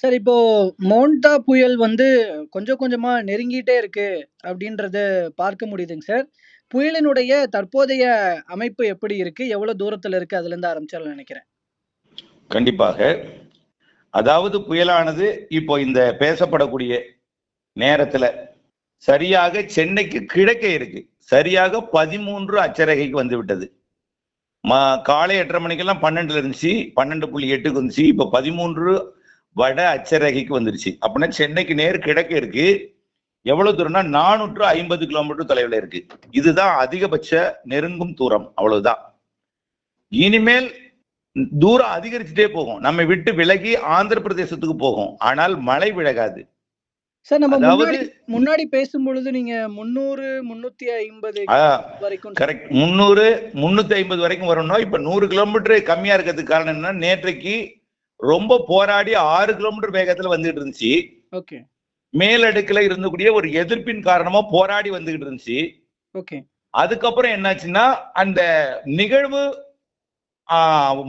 Sir இப்போ மோண்டா புயல் வந்து கொஞ்சம் கொஞ்சமா நெருங்கிட்டே இருக்கு அப்படின்றத பார்க்க முடியுதுங்க சார். புயலினுடைய தற்போதைய அமைப்பு எப்படி இருக்கு? எவ்வளவு தூரத்துல இருக்கு? அதுல இருந்து ஆரம்பிச்சாலும் நினைக்கிறேன். கண்டிப்பாக. அதாவது புயலானது இப்போ இந்த பேசப்படக்கூடிய நேரத்துல சரியாக சென்னைக்கு கிழக்கே இருக்கு. சரியாக பதிமூன்று அச்சரகைக்கு வந்து விட்டது. மா காலை எட்டரை மணிக்கெல்லாம் பன்னெண்டுல இருந்துச்சு. பன்னெண்டு புள்ளி எட்டுக்கு இருந்துச்சு இப்போ பதிமூன்று வட அச்சரகைக்கு வந்துருச்சு. அப்படின்னா சென்னைக்கு நேர் கிழக்கு இருக்கு. எவ்வளவு தூரம்னா நானூற்று ஐம்பது கிலோமீட்டர் தொலைவில் இருக்கு. இதுதான் அதிகபட்ச நெருங்கும் தூரம். அவ்வளவுதான். இனிமேல் தூரம் அதிகரிச்சுட்டே போகும். நம்ம விட்டு விலகி ஆந்திர பிரதேசத்துக்கு போகும். ஆனால் மழை விலகாது. சார் நம்ம முன்னாடி முன்னாடி பேசும் பொழுது நீங்க முன்னூறு முன்னூத்தி ஐம்பது வரைக்கும் கரெக்ட். முந்நூறு முன்னூத்தி ஐம்பது வரைக்கும் வரணும் இப்ப நூறு கிலோமீட்டர் கம்மியா இருக்கிறதுக்கு காரணம் என்ன நேற்றைக்கு ரொம்ப போராடி ஆறு கிலோமீட்டர் வேகத்துல வந்துகிட்டு இருந்துச்சு. ஓகே. மேலடுக்குல இருந்தக்கூடிய ஒரு எதிர்ப்பின் காரணமா போராடி வந்துகிட்டு இருந்துச்சு. ஓகே. அதுக்கப்புறம் என்னாச்சுன்னா அந்த நிகழ்வு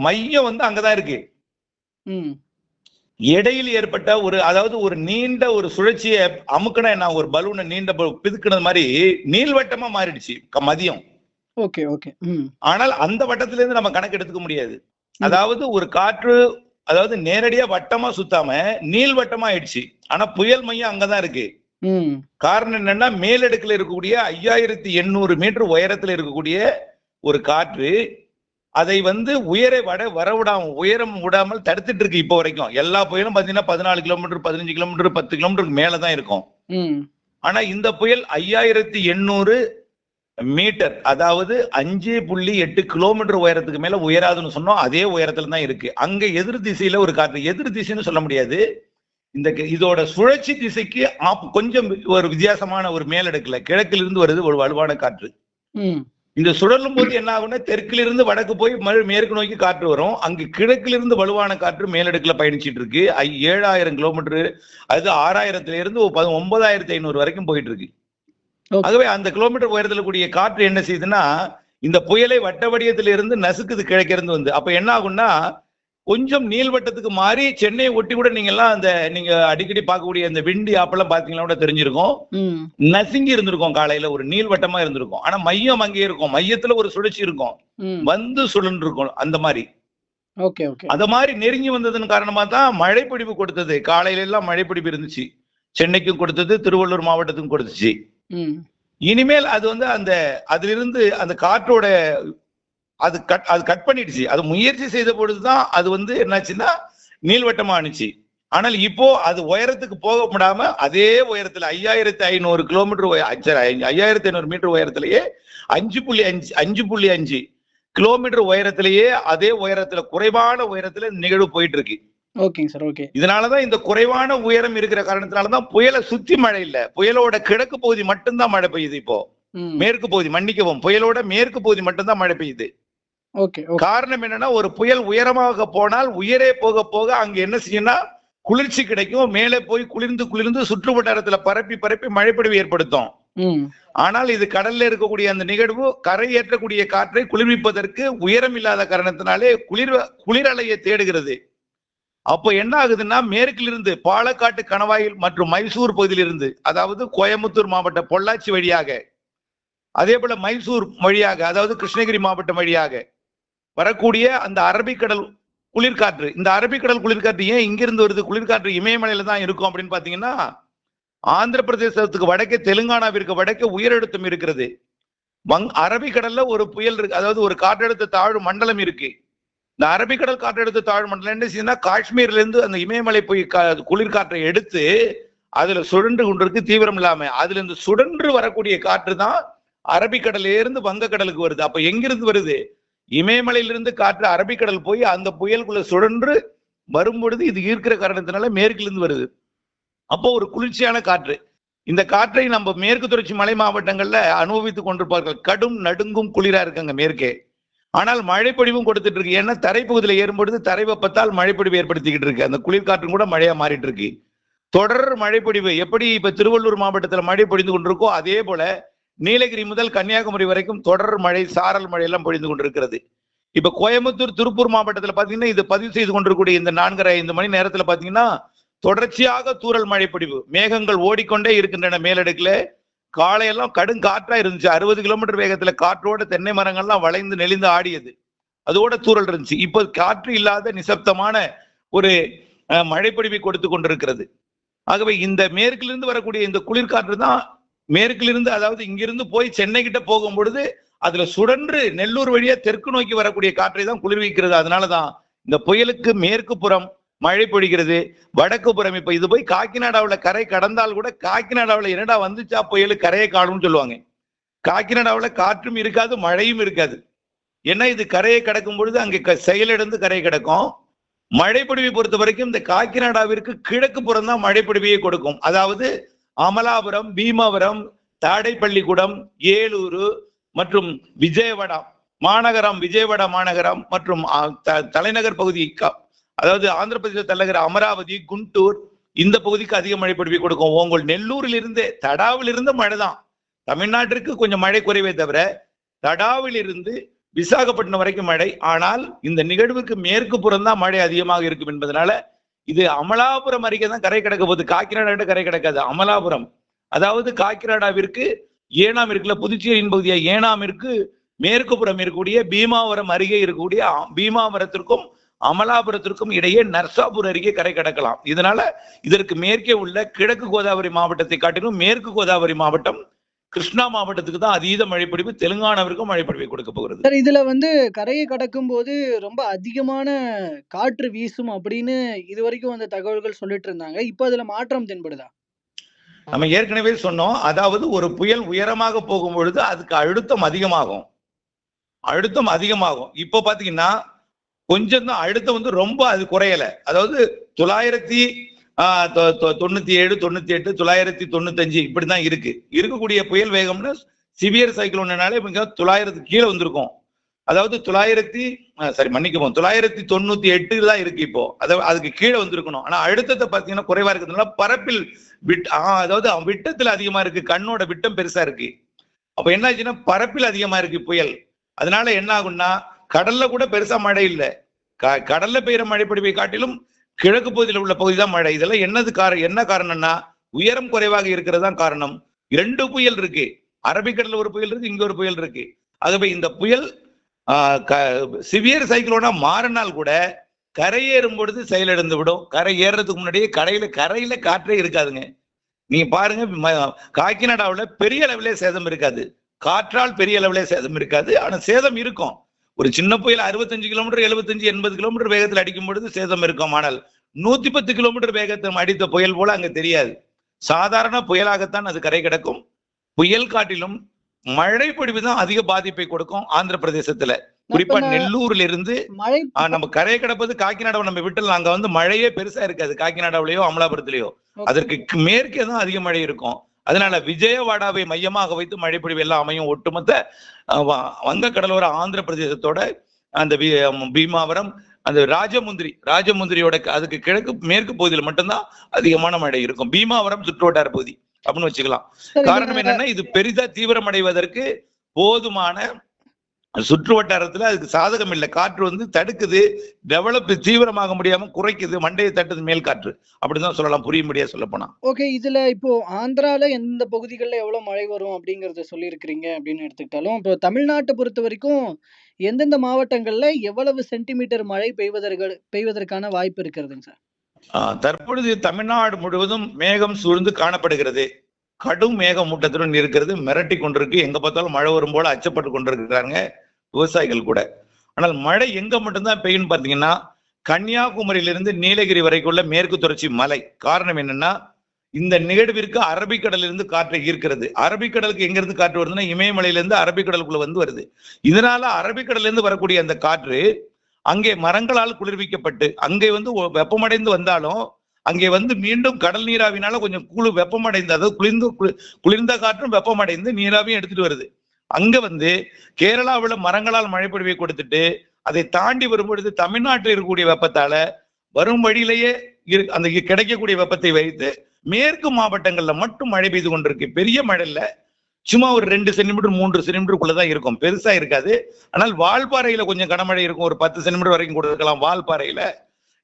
மையம் வந்து அங்கதான் இருக்கு. இடையில் ஏற்பட்ட ஒரு அதாவது ஒரு நீண்ட ஒரு சுழற்சியை அமுக்கின என்ன ஒரு பலூனை நீண்ட பிதுக்கினது மாதிரி நீள்வட்டமா மாறிடுச்சு மதியம். Okay okay. ஆனால் அந்த வட்டத்துல இருந்து நம்ம கணக்கு எடுத்துக்க முடியாது. அதாவது ஒரு காற்று அதாவது நேரடியா வட்டமா சுத்தாம நீள்வட்டமா ஆயிடுச்சு. ஆனா புயல் மையம் அங்கதான் இருக்கு. காரணம் என்னன்னா மேலடுக்குல இருக்கக்கூடிய ஐயாயிரத்தி எண்ணூறு மீட்டர் உயரத்துல இருக்கக்கூடிய ஒரு காற்று அதை வந்து உயர வட வரவிடாம உயரம் விடாமல் தடுத்துட்டு இருக்கு இப்போ வரைக்கும். எல்லா புயலும் பாத்தீங்கன்னா பதினாலு கிலோமீட்டர் பதினஞ்சு கிலோமீட்டர் பத்து கிலோமீட்டருக்கு மேலதான் இருக்கும். ம். ஆனா இந்த புயல் ஐயாயிரத்தி எண்ணூறு மீட்டர் அதாவது அஞ்சு புள்ளி எட்டு கிலோமீட்டர் உயரத்துக்கு மேல உயராதுன்னு சொன்னோம் அதே உயரத்துல தான் இருக்கு. அங்க எதிர் திசையில ஒரு காற்று எதிர் திசைன்னு சொல்ல முடியாது. இந்த இதோட சுழற்சி திசைக்கு கொஞ்சம் ஒரு வித்தியாசமான ஒரு மேலடுக்குல கிழக்கிலிருந்து வருது ஒரு வலுவான காற்று. இந்த சுழலும் போது என்ன ஆகும்னா தெற்கிலிருந்து வடக்கு போய் மறு- மேற்கு நோக்கி காற்று வரும். அங்கு கிழக்கிலிருந்து வலுவான காற்று மேலடுக்குல பயணிச்சிட்டு இருக்கு. ஏழாயிரம் கிலோமீட்டர் அது ஆறாயிரத்துல இருந்து ஒன்பதாயிரத்தி ஐநூறு வரைக்கும் போயிட்டு இருக்கு. ஆகவே அந்த கிலோமீட்டர் உயரத்துல கூடிய காற்று என்ன செய்யுதுன்னா இந்த புயலை வட்ட வடிவத்துல இருந்து நசுக்குது கிழக்கிருந்து வந்து. அப்ப என்ன ஆகும்னா கொஞ்சம் நீள்வட்டத்துக்கு மாறி சென்னையை ஒட்டி கூட நீங்க எல்லாம் அந்த நீங்க அடிக்கடி பார்க்கக்கூடிய அந்த விண்டி ஆப்பெல்லாம் பாத்தீங்கன்னா கூட தெரிஞ்சிருக்கும். நசுங்கி இருந்திருக்கும் காலையில ஒரு நீள்வட்டமா இருந்திருக்கும். ஆனா மையம் அங்கே இருக்கும். மையத்துல ஒரு சுழற்சி இருக்கும். வந்து சுழன்று இருக்கும் அந்த மாதிரி. ஓகே ஓகே அந்த மாதிரி நெருங்கி வந்ததன் காரணமா தான் மழைப்பிடிப்பு கொடுத்தது. காலையில எல்லாம் மழைப்பிடிப்பு இருந்துச்சு. சென்னைக்கும் கொடுத்தது திருவள்ளூர் மாவட்டத்துக்கும் கொடுத்துச்சு. இனிமேல் அது வந்து அந்த அதிலிருந்து அந்த காற்றோட அது கட் அது கட் பண்ணிடுச்சு. அது முயற்சி செய்த பொழுதுதான் அது வந்து என்னாச்சுன்னா நீள்வட்டமா ஆணுச்சு. ஆனால் இப்போ அது உயரத்துக்கு போக முடியாம அதே உயரத்துல ஐயாயிரத்தி ஐநூறு கிலோமீட்டர் உய- ஐயாயிரத்தி ஐநூறு மீட்டர் உயரத்திலேயே அஞ்சு புள்ளி அஞ்சு அஞ்சு புள்ளி அஞ்சு கிலோமீட்டர் உயரத்திலேயே அதே உயரத்துல குறைவான உயரத்துல நிகழ்வு போயிட்டு இருக்கு. ஓகேங்க சார் ஓகே. இதனாலதான் இந்த குறைவான உயரம் இருக்கிற காரணத்தினாலதான் புயலை சுத்தி மழை இல்ல. புயலோட கிழக்கு பகுதி மட்டும்தான் மழை பெய்யுது இப்போ. மேற்கு பகுதி மன்னிக்கவும் புயலோட மேற்கு பகுதி மட்டும்தான் மழை பெய்யுது. காரணம் என்னன்னா ஒரு புயல் உயரமாக போனால் உயரே போக போக அங்க என்ன செய்யும்னா குளிர்ச்சி கிடைக்கும். மேலே போய் குளிர்ந்து குளிர்ந்து சுற்று வட்டாரத்துல பரப்பி பரப்பி மழைப்பொழிவு ஏற்படுத்தும். ஆனால் இது கடல்ல இருக்கக்கூடிய அந்த நிகழ்வு கரை ஏற்றக்கூடிய காற்றை குளிர்விப்பதற்கு உயரம் இல்லாத காரணத்தினாலே குளிர் குளிரலையை தேடுகிறது. அப்போ என்ன ஆகுதுன்னா மேற்கிலிருந்து பாலக்காட்டு கணவாயில் மற்றும் மைசூர் பகுதியிலிருந்து அதாவது கோயம்புத்தூர் மாவட்ட பொள்ளாச்சி வழியாக அதே போல மைசூர் வழியாக அதாவது கிருஷ்ணகிரி மாவட்டம் வழியாக வரக்கூடிய அந்த அரபிக்கடல் குளிர்காற்று இந்த அரபிக்கடல் குளிர்காற்று ஏன் இங்கிருந்து வருது? குளிர்காற்று இமயமலையில தான் இருக்கும் அப்படின்னு பாத்தீங்கன்னா ஆந்திர பிரதேசத்துக்கு வடக்கே தெலுங்கானாவிற்கு வடக்கே உயரழுத்தம் இருக்கிறது. வங் அரபிக்கடல்ல ஒரு புயல் இருக்கு அதாவது ஒரு காற்றழுத்த தாழ்வு மண்டலம் இருக்கு. இந்த அரபிக்கடல் காற்றழுத்த தாழ்வு மண்டலம் என்ன செய்யுதுன்னா காஷ்மீர்ல இருந்து அந்த இமயமலை போய் கா- குளிர்காற்றை எடுத்து அதுல சுழன்று கொண்டிருக்கு தீவிரம் இல்லாம. அதுல இருந்து சுழன்று வரக்கூடிய காற்று தான் அரபிக்கடலிலேருந்து வங்கக்கடலுக்கு வருது. அப்ப எங்கிருந்து வருது? இமயமலையிலிருந்து காற்று அரபிக்கடல் போய் அந்த புயலுக்குள்ள சுழன்று வரும்பொழுது இது ஈர்க்கிற காரணத்தினால மேற்கிலிருந்து வருது. அப்போ ஒரு குளிர்ச்சியான காற்று. இந்த காற்றை நம்ம மேற்கு தொடர்ச்சி மலை மாவட்டங்கள்ல அனுபவித்துக் கொண்டிருப்பார்கள். கடும் நடுங்கும் குளிரா இருக்குங்க மேற்கே. ஆனால் மழைப்பொழிவும் கொடுத்துட்டு இருக்கு ஏன்னா தரைப்பகுதியில் ஏறும்பொழுது தரை வெப்பத்தால் மழைப்பொழிவு ஏற்படுத்திக்கிட்டு இருக்கு. அந்த குளிர்காற்றும் கூட மழையா மாறிட்டு இருக்கு தொடர் மழைப்பொழிவு எப்படி இப்ப திருவள்ளூர் மாவட்டத்தில் மழை பொழிந்து கொண்டிருக்கோ அதே போல நீலகிரி முதல் கன்னியாகுமரி வரைக்கும் தொடர் மழை சாரல் மழை எல்லாம் பொழிந்து கொண்டிருக்கிறது. இப்ப கோயம்புத்தூர் திருப்பூர் மாவட்டத்தில் பாத்தீங்கன்னா இது பதிவு செய்து கொண்டிருக்கக்கூடிய இந்த நான்கரை ஐந்து மணி நேரத்தில் பாத்தீங்கன்னா தொடர்ச்சியாக தூறல் மழை பொழிவு மேகங்கள் ஓடிக்கொண்டே இருக்கின்றன மேலடுக்குல. காலையெல்லாம் கடும் காற்றா இருந்துச்சு. அறுபது கிலோமீட்டர் வேகத்துல காற்றோட தென்னை மரங்கள்லாம் வளைந்து நெளிந்து ஆடியது. அதோட தூரல் இருந்துச்சு. இப்போ காற்று இல்லாத நிசப்தமான ஒரு அஹ், மழைப்பொழிவை கொடுத்து கொண்டிருக்கிறது. ஆகவே இந்த மேற்கிலிருந்து வரக்கூடிய இந்த குளிர்காற்று தான் மேற்கிலிருந்து அதாவது இங்கிருந்து போய் சென்னை கிட்ட போகும் பொழுது அதுல சுடன்று நெல்லூர் வழியா தெற்கு நோக்கி வரக்கூடிய காற்றை தான் குளிர்விக்கிறது. அதனாலதான் இந்த புயலுக்கு மேற்கு புறம் மழை பொழிகிறது வடக்கு புறம் இப்ப இது போய் காக்கிநாடாவில் கரை கடந்தால் கூட காக்கிநாடாவில் என்னடா வந்துச்சா புயல் கரையை காணும்னு சொல்லுவாங்க. காக்கிநாடாவில் காற்றும் இருக்காது மழையும் இருக்காது. ஏன்னா இது கரையை கடக்கும் பொழுது அங்கே க- செயலிழந்து கரை கிடக்கும். மழைப்பொழிவை பொறுத்த வரைக்கும் இந்த காக்கிநாடாவிற்கு கிழக்கு புறம் தான் மழைப்பொழிவையை கொடுக்கும். அதாவது அமலாபுரம் பீமாபுரம் தாடைப்பள்ளிக்கூடம் ஏலூரு மற்றும் விஜயவாடா மாநகரம் விஜயவாடா மாநகரம் மற்றும் த- தலைநகர் பகுதி அதாவது ஆந்திர பிரதேச தலைநகர் அமராவதி குண்டூர் இந்த பகுதிக்கு அதிக மழை பொழிவை கொடுக்கும். உங்கள் நெல்லூரில் இருந்து தடாவில் இருந்து மழை தான். தமிழ்நாட்டிற்கு கொஞ்சம் மழை குறைவே தவிர தடாவில் இருந்து விசாகப்பட்டினம் வரைக்கும் மழை. ஆனால் இந்த நிகழ்வுக்கு மேற்கு புறம்தான் மழை அதிகமாக இருக்கும் என்பதனால இது அமலாபுரம் அருகே தான் கரை கிடக்க போகுது. காக்கிநாடா கரை கிடக்காது அமலாபுரம். அதாவது காக்கிநாடாவிற்கு ஏனாம் இருக்குல்ல புதுச்சேரியின் பகுதியாக ஏனாமிற்கு மேற்கு புறம் இருக்கக்கூடிய பீமாவரம் அருகே இருக்கக்கூடிய பீமாவரத்திற்கும் அமலாபுரத்திற்கும் இடையே நர்சாபூர் அருகே கரை கடக்கலாம். இதனால இதற்கு மேற்கே உள்ள கிழக்கு கோதாவரி மாவட்டத்தை காட்டிலும் மேற்கு கோதாவரி மாவட்டம் கிருஷ்ணா மாவட்டத்துக்கு தான் அதீத மழைப்பொழிவு தெலுங்கானாவிற்கும் மழைப்பொழிவை கொடுக்க போகிறது. சார் இதுல வந்து கரையை கடக்கும் போது ரொம்ப அதிகமான காற்று வீசும் அப்படின்னு இது வரைக்கும் வந்த தகவல்கள் சொல்லிட்டு இருந்தாங்க. இப்போ அதுல மாற்றம் தென்படுதா? நம்ம ஏற்கனவே சொன்னோம். அதாவது ஒரு புயல் உயரமாக போகும் பொழுது அதுக்கு அழுத்தம் அதிகமாகும். அழுத்தம் அதிகமாகும். இப்போ பாத்தீங்கன்னா கொஞ்சம் தான் அழுத்தம் வந்து ரொம்ப அது குறையல. அதாவது தொள்ளாயிரத்தி தொ- தொ- தொண்ணூத்தி ஏழு தொண்ணூத்தி எட்டு தொள்ளாயிரத்தி தொண்ணூத்தஞ்சு இப்படிதான் இருக்கு. இருக்கக்கூடிய புயல் வேகம்னா சிவியர் சைக்ளோன்னாலே மிக தொள்ளாயிரத்துக்கு கீழே வந்திருக்கும். அதாவது தொள்ளாயிரத்தி சாரி மன்னிக்கவும் தொள்ளாயிரத்தி தொண்ணூத்தி எட்டு தான் இருக்கு இப்போ. அதை அதுக்கு கீழே வந்திருக்கணும். ஆனா அழுத்தத்தை பாத்தீங்கன்னா குறைவா இருக்கிறதுனால பரப்பில் விட் ஆ, அதாவது விட்டத்தில் விட்டத்துல அதிகமா இருக்கு. கண்ணோட விட்டம் பெருசா இருக்கு. அப்ப என்ன ஆச்சுன்னா பரப்பில் அதிகமா இருக்கு புயல். அதனால என்ன ஆகும்னா கடல்ல கூட பெருசா மழை இல்லை. கடல்ல பெய்கிற மழைப்படிவை காட்டிலும் கிழக்கு பகுதியில் உள்ள பகுதி தான் மழை. இதெல்லாம் என்னது காரணம் என்ன காரணம்னா உயரம் குறைவாக இருக்கிறது தான் காரணம். இரண்டு புயல் இருக்கு. அரபிக்கடல ஒரு புயல் இருக்கு இங்க ஒரு புயல் இருக்கு. ஆகவே இந்த புயல் சிவியர் சைக்கிளோனா மாறினால் கூட கரையேறும் பொழுது செயலிழந்து விடும். கரை ஏறுறதுக்கு முன்னாடியே கரையில கரையில காற்றே இருக்காதுங்க. நீங்க பாருங்க காக்கிநாடாவில் பெரிய அளவிலே சேதம் இருக்காது. காற்றால் பெரிய அளவிலே சேதம் இருக்காது. ஆனால் சேதம் இருக்கும். ஒரு சின்ன புயல் அறுபத்தஞ்சு கிலோமீட்டர் எழுபத்தஞ்சு எண்பது கிலோமீட்டர் வேகத்தில் அடிக்கும் பொழுது சேதம் இருக்கும். ஆனால் நூத்தி பத்து கிலோமீட்டர் வேகத்தில் அடித்த புயல் போல அங்க தெரியாது. சாதாரண புயலாகத்தான் அது கரை கிடக்கும். புயல் காட்டிலும் மழை பொழிவு தான் அதிக பாதிப்பை கொடுக்கும் ஆந்திர பிரதேசத்துல. குறிப்பா நெல்லூர்ல இருந்து நம்ம கரையை கிடப்பது காக்கிநாடாவை நம்ம விட்டுலாம் அங்க வந்து மழையே பெருசா இருக்காது. காக்கிநாடாவிலேயோ அமலாபுரத்திலேயோ. அதற்கு மேற்கே தான் அதிக மழை இருக்கும். அதனால விஜயவாடாவை மையமாக வைத்து மழை பொழிவு எல்லாம் அமையும் ஒட்டுமொத்த வங்க கடலோர ஆந்திர பிரதேசத்தோட அந்த பீமாவரம் அந்த ராஜமுந்திரி ராஜமுந்திரியோட அதுக்கு கிழக்கு மேற்கு பகுதியில் மட்டும்தான் அதிகமான மழை இருக்கும். பீமாவரம் சுற்றுவட்டார பகுதி அப்படின்னு வச்சுக்கலாம். காரணம் என்னன்னா இது பெரிதா தீவிரமடைவதற்கு போதுமான சுற்று வட்டாரத்துல அதுக்கு சாதகம் இல்லை. காற்று வந்து தடுக்குது டெவலப் தீவிரமாக முடியாம குறைக்குது மண்டையை தட்டுது மேல் காற்று. அப்படிதான் சொல்லலாம் புரியும்படியா சொல்ல போனா. ஓகே இதுல இப்போ ஆந்திரால எந்த பகுதிகளில் எவ்வளவு மழை வரும் அப்படிங்கறத சொல்லியிருக்கிறீங்க அப்படின்னு எடுத்துக்கிட்டாலும் இப்போ தமிழ்நாட்டை பொறுத்த வரைக்கும் எந்தெந்த மாவட்டங்கள்ல எவ்வளவு சென்டிமீட்டர் மழை பெய்வதற்கு பெய்வதற்கான வாய்ப்பு இருக்கிறதுங்க சார்? தற்பொழுது தமிழ்நாடு முழுவதும் மேகம் சூழ்ந்து காணப்படுகிறது. கடும் மேகமூட்டத்துடன் இருக்கிறது மிரட்டி கொண்டிருக்கு. எங்க பார்த்தாலும் மழை வரும் போல அச்சப்பட்டு கொண்டிருக்கிறாங்க விவசாயிகள் கூட. ஆனால் மழை எங்க மட்டும்தான் பெய்யும் பார்த்தீங்கன்னா கன்னியாகுமரியிலிருந்து நீலகிரி வரைக்குள்ள மேற்கு தொடர்ச்சி மலை. காரணம் என்னன்னா இந்த நிகழ்விற்கு அரபிக்கடலிருந்து காற்றை ஈர்க்கிறது. அரபிக்கடலுக்கு எங்கிருந்து காற்று வருதுன்னா இமயமலையிலிருந்து அரபிக்கடலுக்குள்ள வந்து வருது. இதனால அரபிக்கடலிருந்து வரக்கூடிய அந்த காற்று அங்கே மரங்களால் குளிர்விக்கப்பட்டு அங்கே வந்து வெப்பமடைந்து வந்தாலும் அங்கே வந்து மீண்டும் கடல் நீராவினால கொஞ்சம் குழு வெப்பமடைந்து அதாவது குளிர்ந்து குளி- குளிர்ந்த காற்றும் வெப்பமடைந்து நீராவியும் எடுத்துட்டு வருது. அங்க வந்து கேரளாவில் மரங்களால் மழைப்பொழிவை கொடுத்துட்டு அதை தாண்டி வரும்பொழுது தமிழ்நாட்டில் இருக்கக்கூடிய வெப்பத்தால வரும் வழியிலேயே இரு- அந்த கிடைக்கக்கூடிய வெப்பத்தை வைத்து மேற்கு மாவட்டங்கள்ல மட்டும் மழை பெய்து கொண்டிருக்கு. பெரிய மழை சும்மா ஒரு ரெண்டு சென்டிமீட்டர் மூன்று சென்டிமீட்டருக்குள்ளதான் இருக்கும். பெருசா இருக்காது. ஆனால் வால்பாறையில கொஞ்சம் கனமழை இருக்கும். ஒரு பத்து சென்டிமீட்டர் வரைக்கும் கொடுக்கலாம் வால்பாறையில.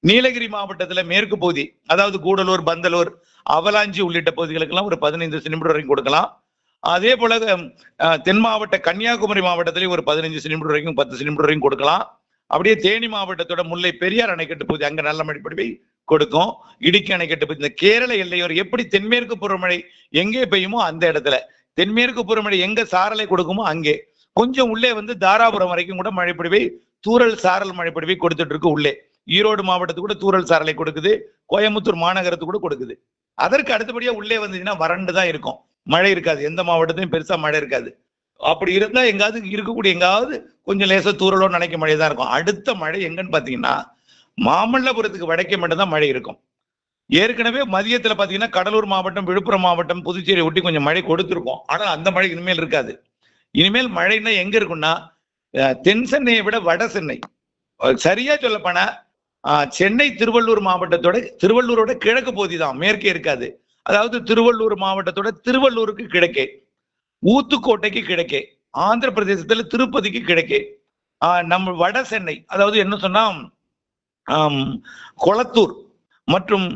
நீலகிரி மாவட்டத்துல மேற்கு பகுதி அதாவது கூடலூர் பந்தலூர் அவலாஞ்சி உள்ளிட்ட பகுதிகளுக்கெல்லாம் ஒரு பதினைந்து சென்டிமீட்டர் வரைக்கும் கொடுக்கலாம். அதே போல தென் மாவட்ட கன்னியாகுமரி மாவட்டத்திலேயும் ஒரு பதினைஞ்சு சென்டிமீட்டர் வரைக்கும் பத்து சென்டிமீட்டர் வரைக்கும் கொடுக்கலாம். அப்படியே தேனி மாவட்டத்தோட முல்லை பெரியார் அணைக்கட்டு பகுதி அங்க நல்ல மழைப்பொழிவை கொடுக்கும். இடுக்கி அணைக்கட்டு பகுதி இந்த கேரள எல்லையோர் எப்படி தென்மேற்கு பருவமழை எங்கே பெய்யுமோ அந்த இடத்துல. தென்மேற்கு பருவமழை எங்க சாரலை கொடுக்குமோ அங்கே. கொஞ்சம் உள்ளே வந்து தாராபுரம் வரைக்கும் கூட மழைப்பொழிவை தூரல் சாரல் மழைப்பொழிவை கொடுத்துட்டு இருக்கு உள்ளே. ஈரோடு மாவட்டத்துக்கு கூட தூரல் சாரலை கொடுக்குது கோயம்புத்தூர் மாநகரத்துக்கு கூட கொடுக்குது. அதற்கு அடுத்தபடியா உள்ளே வந்தீங்கன்னா வறண்டு தான் இருக்கும். மழை இருக்காது. எந்த மாவட்டத்திலும் பெருசா மழை இருக்காது. அப்படி இருந்தா எங்காவது இருக்கக்கூடிய எங்காவது கொஞ்சம் லேசா தூரலோ நினைக்க மழை தான் இருக்கும். அடுத்த மழை எங்கன்னு பாத்தீங்கன்னா மாமல்லபுரத்துக்கு வடக்கே மட்டும்தான் மழை இருக்கும். ஏற்கனவே மதியத்துல பாத்தீங்கன்னா கடலூர் மாவட்டம் விழுப்புரம் மாவட்டம் புதுச்சேரி ஒட்டி கொஞ்சம் மழை கொடுத்துருக்கும். ஆனா அந்த மழை இனிமேல் இருக்காது. இனிமேல் மழைன்னா எங்க இருக்கும்னா அஹ், தென் சென்னையை விட வட சென்னை. சரியா சொல்லப்போனா சென்னை திருவள்ளூர் மாவட்டத்தோட திருவள்ளூரோட கிழக்கு பகுதி தான் மேற்கே இருக்காது. அதாவது திருவள்ளூர் மாவட்டத்தோட திருவள்ளூருக்கு கிழக்கே ஊத்துக்கோட்டைக்கு கிழக்கே ஆந்திர பிரதேசத்துல திருப்பதிக்கு கிழக்கே நம்ம வட சென்னை அதாவது என்ன சொன்னா கொளத்தூர் மற்றும்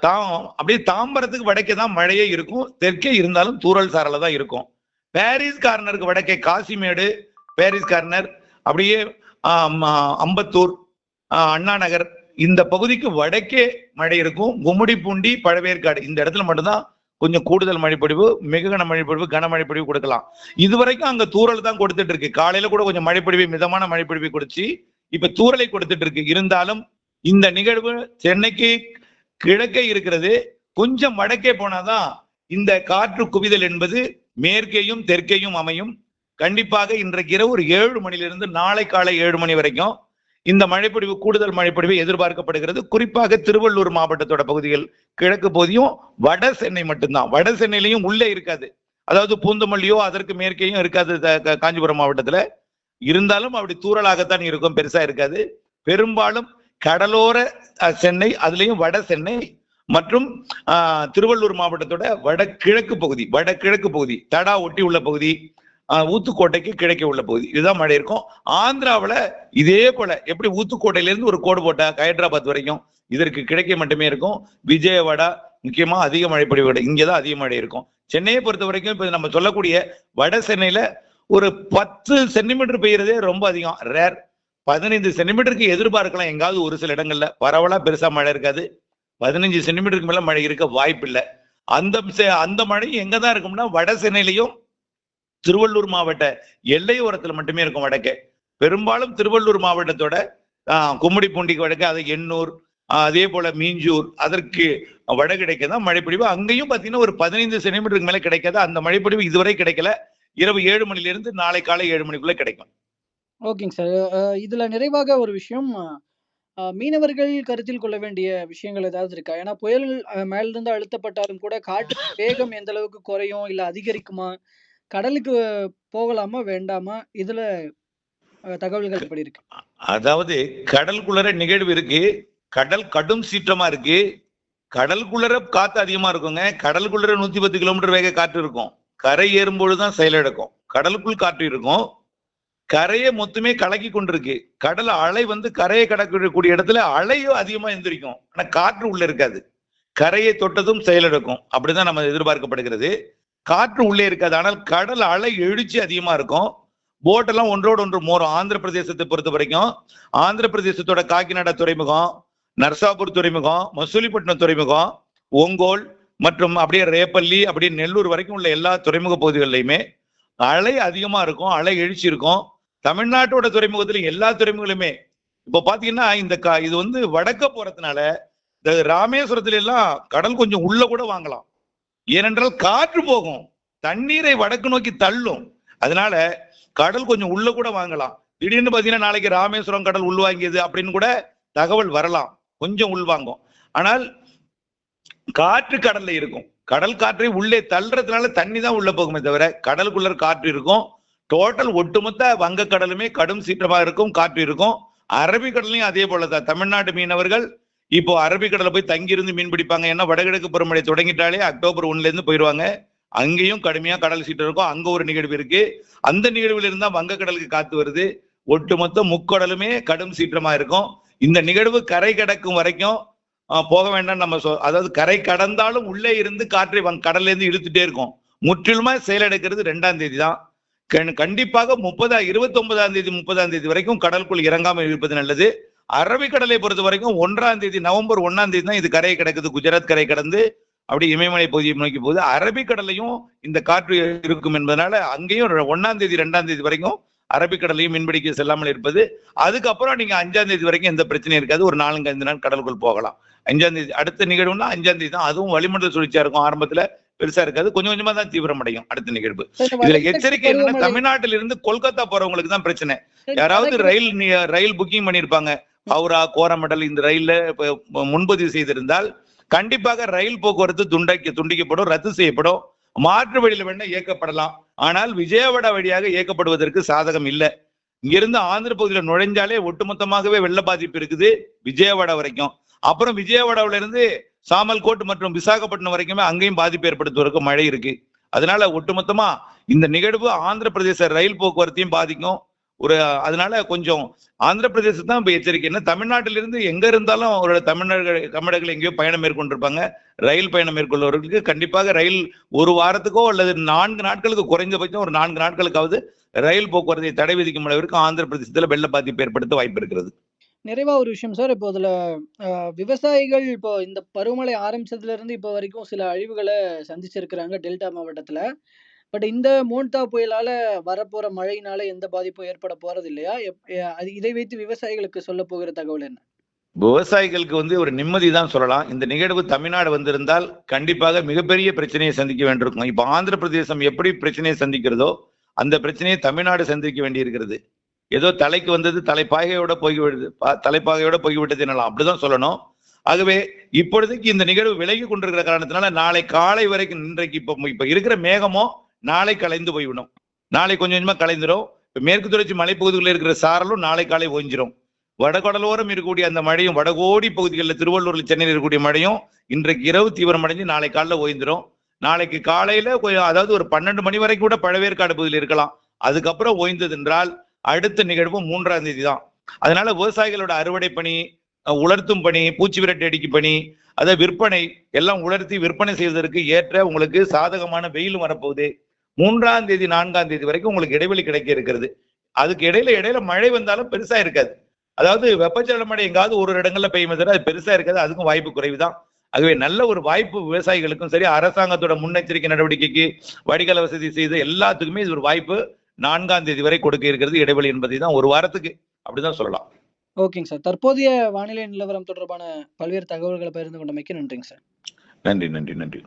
தாம் அப்படியே தாம்பரத்துக்கு வடக்கே தான் மழையே இருக்கும் தெற்கே இருந்தாலும் தூறல் சாரல தான் இருக்கும். பாரிஸ் கார்னருக்கு வடக்கே காசிமேடு பாரிஸ் கார்னர் அப்படியே அம்பத்தூர் அண்ணா நகர் இந்த பகுதிக்கு வடக்கே மழை இருக்கும். கும்மிடிப்பூண்டி பழவேற்காடு இந்த இடத்துல மட்டும்தான் கொஞ்சம் கூடுதல் மழைப்பொழிவு மிக கன மழைப்பொழிவு கனமழை பொழிவு கொடுக்கலாம். இதுவரைக்கும் அங்க தூரல் தான் கொடுத்துட்டு இருக்கு. காலையில கூட கொஞ்சம் மழைப்பொழிவு மிதமான மழைப்பொழிவு கொடுத்து இப்ப தூறலை கொடுத்துட்டு இருக்கு. இருந்தாலும் இந்த நிகழ்வு சென்னைக்கு கிழக்கே இருக்கிறது. கொஞ்சம் வடக்கே போனாதான் இந்த காற்று குவிதல் என்பது மேற்கேயும் தெற்கேயும் அமையும். கண்டிப்பாக இன்றைக்கு இரவு ஒரு ஏழு மணிலிருந்து நாளை காலை ஏழு மணி வரைக்கும் இந்த மழைப்பொழிவு கூடுதல் மழைப்பொழிவு எதிர்பார்க்கப்படுகிறது. குறிப்பாக திருவள்ளூர் மாவட்டத்தோட பகுதிகள் கிழக்கு பகுதியும் வட சென்னை மட்டும்தான். வட சென்னையிலையும் உள்ளே இருக்காது. அதாவது பூந்தமல்லியோ அதற்கு மேற்கேயும் இருக்காது காஞ்சிபுரம் மாவட்டத்துல. இருந்தாலும் அப்படி தூறலாகத்தான் இருக்கும் பெருசா இருக்காது. பெரும்பாலும் கடலோர சென்னை அதுலேயும் வட சென்னை மற்றும் ஆஹ், திருவள்ளூர் மாவட்டத்தோட வடகிழக்கு பகுதி வடகிழக்கு பகுதி தடா ஒட்டி உள்ள பகுதி ஊத்துக்கோட்டைக்கு கிழக்கே உள்ள பகுதி. இதுதான் மழை இருக்கும். ஆந்திராவில் இதே போல எப்படி ஊத்துக்கோட்டையிலேருந்து ஒரு கோடு போட்டா ஹைதராபாத் வரைக்கும் இதற்கு கிழக்கே மட்டுமே இருக்கும். விஜயவாடா முக்கியமா அதிக மழை இங்கே தான் அதிக மழை இருக்கும். சென்னையை பொறுத்த வரைக்கும் இப்போ நம்ம சொல்லக்கூடிய வட சென்னையில ஒரு பத்து சென்டிமீட்டர் பெய்யறதே ரொம்ப அதிகம். ரேர். பதினைந்து சென்டிமீட்டருக்கு எதிர்பார்க்கலாம். எங்காவது ஒரு சில இடங்கள்ல. பரவலா பெருசா மழை இருக்காது. பதினஞ்சு சென்டிமீட்டருக்கு மேல மழை இருக்க வாய்ப்பு இல்லை அந்த செ- அந்த மழை எங்க தான் இருக்கும்னா வட சென்னையிலையும் திருவள்ளூர் மாவட்ட எல்லையோரத்தில் மட்டுமே இருக்கும் வடக்கே. பெரும்பாலும் திருவள்ளூர் மாவட்டத்தோட கும்மிடி பூண்டிக்கு வடக்கு அது எண்ணூர் அதே போல மீஞ்சூர் அதற்கு வடகிழக்கு தான் மழைப்பொழிவு. அங்கேயும் பாத்தீங்கன்னா ஒரு பதினைந்து சென்டிமீட்டருக்கு மேலே கிடைக்காது. அந்த மழைப்பொழிவு இதுவரை கிடைக்கல. இரவு ஏழு மணில இருந்து நாளை காலை ஏழு மணிக்குள்ள கிடைக்கும். ஓகேங்க சார். இதுல நிறைவாக ஒரு விஷயம் மீனவர்கள் கருத்தில் கொள்ள வேண்டிய விஷயங்கள் ஏதாவது இருக்கா? ஏன்னா புயல் மேலிருந்து அழுத்தப்பட்டாலும் கூட காற்று வேகம் எந்த அளவுக்கு குறையும் இல்ல அதிகரிக்குமா? கடலுக்கு போகலாமா வேண்டாமா? இதுல அஹ், தகவல்கள் எப்படி இருக்கு. அதாவது கடலுக்குள்ளர நிகழ்வு இருக்கு கடல் கடும் சீற்றமா இருக்கு கடலுக்குள்ளர காத்து அதிகமா இருக்குங்க கடலுக்குள்ளர நூத்தி பத்து கிலோமீட்டர் வேக காற்று இருக்கும். கரை ஏறும்பொழுதுதான் செயலிழக்கும் கடலுக்குள் காற்று இருக்கும். கரையை மொத்தமே கலக்கி கொண்டிருக்கு. கடல் அலை வந்து கரையை கடக்கக்கூடிய இடத்துல அலையும் அதிகமா எந்திரிக்கும். ஆனா காற்று உள்ள இருக்காது. கரையை தொட்டதும் செயலிழக்கும் அப்படிதான் நம்ம எதிர்பார்க்கப்படுகிறது. காற்று உள்ளே இருக்காது. ஆனால் கடல் அலை எழுச்சி அதிகமா இருக்கும். போட்டெல்லாம் ஒன்றோடு ஒன்று மோரும். ஆந்திர பிரதேசத்தை பொறுத்த வரைக்கும் ஆந்திர பிரதேசத்தோட காக்கிநாடா துறைமுகம் நர்சாபூர் துறைமுகம் மசூலிப்பட்டினம் துறைமுகம் ஒங்கோல் மற்றும் அப்படியே ரேப்பள்ளி அப்படியே நெல்லூர் வரைக்கும் உள்ள எல்லா துறைமுக பகுதிகளிலையுமே அலை அதிகமா இருக்கும். அலை எழுச்சி இருக்கும். தமிழ்நாட்டோட துறைமுகத்துல எல்லா துறைமுகங்களுமே. இப்போ பாத்தீங்கன்னா இந்த கா இது வந்து வடக்க போறதுனால இந்த ராமேஸ்வரத்துல எல்லாம் கடல் கொஞ்சம் உள்ள கூட வாங்கலாம். ஏனென்றால் காற்று போகும். தண்ணீரை வடக்கு நோக்கி தள்ளும். அதனால கடல் கொஞ்சம் உள்ள கூட வாங்கலாம். திடீர்னு பாத்தீங்கன்னா நாளைக்கு ராமேஸ்வரம் கடல் உள்வாங்கியது அப்படின்னு கூட தகவல் வரலாம். கொஞ்சம் உள்வாங்கும் ஆனால் காற்று கடல்ல இருக்கும். கடல் காற்றை உள்ளே தள்ளுறதுனால தண்ணி தான் உள்ள போகுமே தவிர கடலுக்குள்ள காற்று இருக்கும். டோட்டல் ஒட்டுமொத்த வங்கக்கடலுமே கடும் சீற்றமாக இருக்கும் காற்று இருக்கும். அரபிக்கடலையும் அதே போலதான். தமிழ்நாட்டு மீனவர்கள் இப்போ அரபிக்கடலை போய் தங்கியிருந்து மீன் பிடிப்பாங்க. ஏன்னா வடகிழக்கு பருவமழை தொடங்கிட்டாலே அக்டோபர் ஒன்லேருந்து இருந்து அங்கேயும் கடுமையா கடல் சீற்றம் இருக்கும். அங்க ஒரு நிகழ்வு இருக்கு. அந்த நிகழ்வுல இருந்தா வங்கக்கடலுக்கு காத்து வருது. ஒட்டுமொத்த முக்கடலுமே கடும் சீற்றமா இருக்கும். இந்த நிகழ்வு கரை கடக்கும் வரைக்கும் போக வேண்டாம் நம்ம சொ- அதாவது கரை கடந்தாலும் உள்ளே இருந்து காற்றை வங் கடல்ல இருந்து இழுத்துட்டே இருக்கும். முற்றிலுமா செயலெடுக்கிறது ரெண்டாம் தேதி தான். கண்டிப்பாக முப்பதா இருபத்தி ஒன்பதாம் தேதி முப்பதாம் தேதி வரைக்கும் கடலுக்குள் இறங்காமல் இருப்பது நல்லது. அரபிக்கடலை பொறுத்த வரைக்கும் ஒன்றாம் தேதி நவம்பர் ஒன்னாம் தேதி தான் இது கரையை கிடக்குது. குஜராத் கரை கடந்து அப்படி இமயமலை பகுதியை நோக்கி போகுது. அரபிக்கடலையும் இந்த காற்று இருக்கும் என்பதனால அங்கேயும் ஒண்ணாம் தேதி ரெண்டாம் தேதி வரைக்கும் அரபிக்கடலையும் மீன்பிடிக்க செல்லாமல் இருப்பது. அதுக்கப்புறம் நீங்க அஞ்சாம் தேதி வரைக்கும் எந்த பிரச்சனையும் இருக்காது. ஒரு நான்கு ஐந்து நாள் கடலுக்குள் போகலாம். அஞ்சாம் தேதி அடுத்த நிகழ்வுனா அஞ்சாம் தேதி தான். அதுவும் வளிமண்டல சுழற்சியா இருக்கும். ஆரம்பத்துல பெருசா இருக்காது. கொஞ்சம் கொஞ்சமா தான் தீவிரமடையும் அடுத்த நிகழ்வு. இதுல எச்சரிக்கை என்னன்னா தமிழ்நாட்டில இருந்து கொல்கத்தா போறவங்களுக்கு தான் பிரச்சனை. யாராவது ரயில் ரயில் புக்கிங் பண்ணிருப்பாங்க ஹவுரா கோரமண்டல் இந்த ரயில்ல முன்பதிவு செய்திருந்தால் கண்டிப்பாக ரயில் போக்குவரத்து துண்டாக்கி துண்டிக்கப்படும் ரத்து செய்யப்படும். மாற்று வழியில வேணா இயக்கப்படலாம். ஆனால் விஜயவாடா வழியாக இயக்கப்படுவதற்கு சாதகம் இல்லை. இங்கிருந்து ஆந்திர பகுதியில் நுழைஞ்சாலே ஒட்டுமொத்தமாகவே வெள்ள பாதிப்பு இருக்குது விஜயவாடா வரைக்கும். அப்புறம் விஜயவாடாவில இருந்து சாமல்கோட் மற்றும் விசாகப்பட்டினம் வரைக்குமே அங்கேயும் பாதிப்பு ஏற்படுத்துவதற்கு மழை இருக்கு. அதனால ஒட்டுமொத்தமா இந்த நிகழ்வு ஆந்திர பிரதேச ரயில் போக்குவரத்தையும் பாதிக்கும். ஒரு அதனால கொஞ்சம் ஆந்திர பிரதேசம் தான் இப்போ எச்சரிக்கை. என்ன தமிழ்நாட்டிலிருந்து எங்க இருந்தாலும் அவரோட தமிழர்கள் தமிழர்கள் எங்கேயோ பயணம் மேற்கொண்டிருப்பாங்க. ரயில் பயணம் மேற்கொள்வர்களுக்கு கண்டிப்பாக ரயில் ஒரு வாரத்துக்கோ அல்லது நான்கு நாட்களுக்கு குறைந்தபட்சம் ஒரு நான்கு நாட்களுக்காவது ரயில் போக்குவரத்தை தடை விதிக்கும் அளவிற்கு ஆந்திர பிரதேசத்தில் வெள்ள பாதிப்பு ஏற்படுத்த வாய்ப்பு இருக்கிறது. நிறைவா ஒரு விஷயம் சார். இப்போ அதில் விவசாயிகள் இப்போ இந்த பருவமழை ஆரம்பிச்சதுல இருந்து இப்போ வரைக்கும் சில அழிவுகளை சந்திச்சிருக்கிறாங்க டெல்டா மாவட்டத்தில். பட் இந்த மோன்தா புயலால வரப்போற மழையினால எந்த பாதிப்பும் ஏற்பட போறது இல்லையா அது இதை வைத்து விவசாயிகளுக்கு சொல்ல போகிற தகவல் என்ன? விவசாயிகளுக்கு வந்து ஒரு நிம்மதி தான் சொல்லலாம். இந்த நிகழ்வு தமிழ்நாடு வந்திருந்தால் கண்டிப்பாக மிகப்பெரிய பிரச்சனையை சந்திக்க வேண்டியிருக்கும். இப்ப ஆந்திர பிரதேசம் எப்படி பிரச்சனையை சந்திக்கிறதோ அந்த பிரச்சனையை தமிழ்நாடு சந்திக்க வேண்டியிருக்கிறது. ஏதோ தலைக்கு வந்தது தலைப்பாகையோட போய்விடுது. தலைப்பாகையோட போய்விட்டது என்னலாம்? அப்படிதான் சொல்லணும். ஆகவே இப்பொழுதைக்கு இந்த நிகழ்வு விலகி கொண்டிருக்கிற காரணத்தினால நாளை காலை வரைக்கும் இன்றைக்கு இப்ப இப்ப இருக்கிற மேகமோ நாளை கலைந்து போய்விடும் நாளை கொஞ்சம் கொஞ்சமாக கலைந்துடும் இப்ப மேற்கு தொடர்ச்சி மலைப்பகுதிகளில் இருக்கிற சாரலும் நாளை காலை ஓய்ஞ்சிரும். வடகடலோரம் இருக்கக்கூடிய அந்த மழையும் வடகோடி பகுதிகளில் திருவள்ளூரில் சென்னையில் இருக்கக்கூடிய மழையும் இன்றைக்கு இரவு தீவிரமடைஞ்சு நாளை காலைல ஓய்ந்துடும் நாளைக்கு காலையில் கொஞ்சம் அதாவது ஒரு பன்னெண்டு மணி வரைக்கும் கூட பழவேற்காடு பகுதியில் இருக்கலாம். அதுக்கப்புறம் ஓய்ந்தது என்றால் அடுத்த நிகழ்வு மூன்றாம் தேதி தான் அதனால விவசாயிகளோட அறுவடை பணி உலர்த்தும் பணி பூச்சி விரட்டி அடிக்கும் பணி அதை விற்பனை எல்லாம் உலர்த்தி விற்பனை செய்வதற்கு ஏற்ற உங்களுக்கு சாதகமான வெயிலும் வரப்போகுது. மூன்றாம் தேதி நான்காம் தேதி வரைக்கும் உங்களுக்கு இடைவெளி கிடைக்க இருக்கிறது. அதுக்கு இடையில இடையில மழை வந்தாலும் பெருசா இருக்காது. அதாவது வெப்பச்சலன மழை எங்காவது ஒரு இடங்கள்ல பெய்யும் தவிர அது பெருசா இருக்காது. அதுக்கும் வாய்ப்பு குறைவுதான். ஆகவே நல்ல ஒரு வாய்ப்பு விவசாயிகளுக்கும் சரி அரசாங்கத்தோட முன்னெச்சரிக்கை நடவடிக்கைக்கு வடிகால் வசதி செய்த எல்லாத்துக்குமே இது ஒரு வாய்ப்பு நான்காம் தேதி வரை கொடுக்க இருக்கிறது. இடைவெளி என்பதை தான் ஒரு வாரத்துக்கு அப்படிதான் சொல்லலாம். ஓகேங்க சார். தற்போதைய வானிலை நிலவரம் தொடர்பான பல்வேறு தகவல்களை பகிர்ந்து கொண்டமைக்கு நன்றிங்க சார். நன்றி நன்றி நன்றி.